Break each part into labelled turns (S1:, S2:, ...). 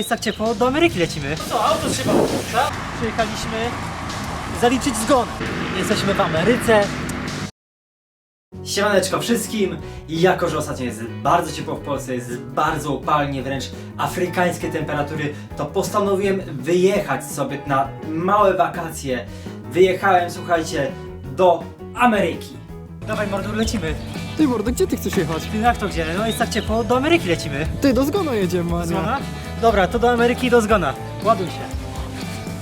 S1: Jest tak ciepło, do Ameryki lecimy. Co, auto trzeba tak? Przyjechaliśmy zaliczyć zgon. Jesteśmy w Ameryce. Siemaneczko wszystkim jako, że ostatnio jest bardzo ciepło w Polsce, jest bardzo upalnie, wręcz afrykańskie temperatury, to postanowiłem wyjechać sobie na małe wakacje. Wyjechałem, słuchajcie, do Ameryki. Dawaj mordu, lecimy.
S2: Ty mordo, gdzie ty chcesz jechać?
S1: Ty jak to gdzie? No jest tak ciepło, do Ameryki lecimy.
S2: Ty, do zgona jedziemy, Mania.
S1: Zgona? Dobra, to do Ameryki i do zgona. Ładuj się.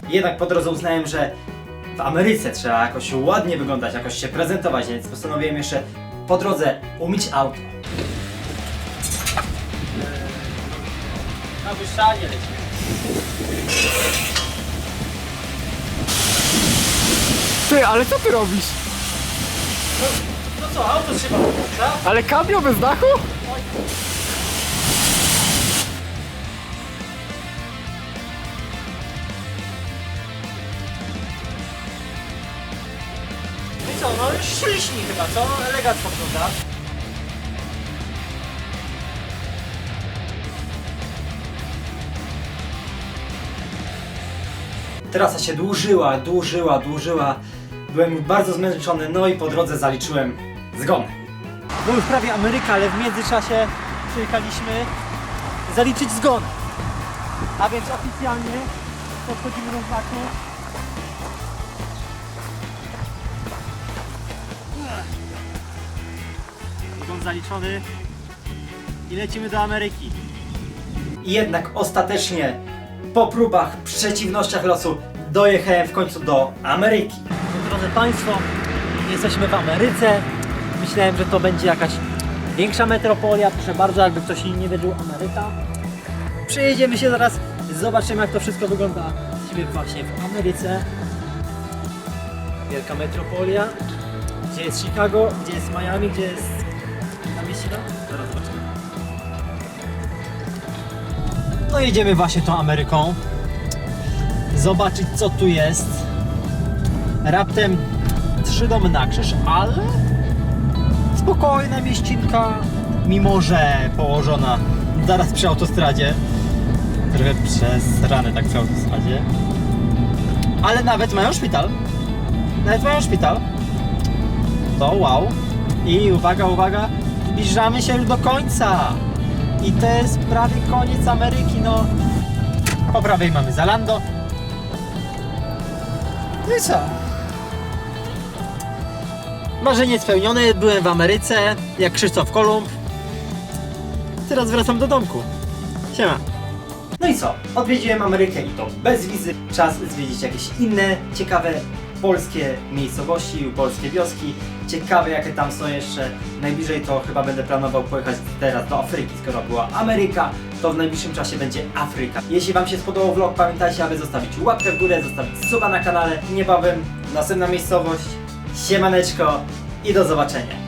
S1: Jednak po drodze uznałem, że w Ameryce trzeba jakoś ładnie wyglądać, jakoś się prezentować, więc postanowiłem jeszcze po drodze umyć auto. Na wyszanie lecimy.
S2: Ty, ale co ty robisz?
S1: No co, auto trzeba tak?
S2: Ale kabio bez dachu?
S1: No co, no liśni chyba, co? Elegancko wygląda. Trasa się dłużyła, dłużyła, dłużyła. Byłem bardzo zmęczony, no i po drodze zaliczyłem zgon. Był już prawie Ameryka, ale w międzyczasie przyjechaliśmy zaliczyć zgon. A więc oficjalnie podchodzimy do znaku. Zaliczony i lecimy do Ameryki. I jednak ostatecznie po próbach, przeciwnościach losu dojechałem w końcu do Ameryki. Drodzy Państwo, jesteśmy w Ameryce. Myślałem, że to będzie jakaś większa metropolia. Proszę bardzo, jakby ktoś nie wiedział, Ameryka. Przejedziemy się zaraz, zobaczymy jak to wszystko wygląda. Jesteśmy właśnie w Ameryce. Wielka metropolia. Gdzie jest Chicago, gdzie jest Miami, gdzie jest Zaraz zobaczymy. No jedziemy właśnie tą Ameryką. Zobaczyć co tu jest. Raptem trzy domy na krzyż, ale spokojna mieścinka, mimo że położona zaraz przy autostradzie. Trochę przez ranę tak przy autostradzie. Ale nawet mają szpital. Nawet mają szpital. To wow. I uwaga, uwaga, zbliżamy się już do końca. I to jest prawie koniec Ameryki, no. Po prawej mamy Zalando. No i co? Marzenie spełnione, byłem w Ameryce, jak Krzysztof Kolumb. Teraz wracam do domku. Siema. No i co? Odwiedziłem Amerykę i to bez wizy. Czas zwiedzić jakieś inne, ciekawe polskie miejscowości, polskie wioski. Ciekawe jakie tam są jeszcze. Najbliżej to chyba będę planował pojechać teraz do Afryki, skoro była Ameryka, to w najbliższym czasie będzie Afryka. Jeśli Wam się spodobał vlog, pamiętajcie, aby zostawić łapkę w górę, zostawić suba na kanale. Niebawem następna miejscowość. Siemaneczko i do zobaczenia.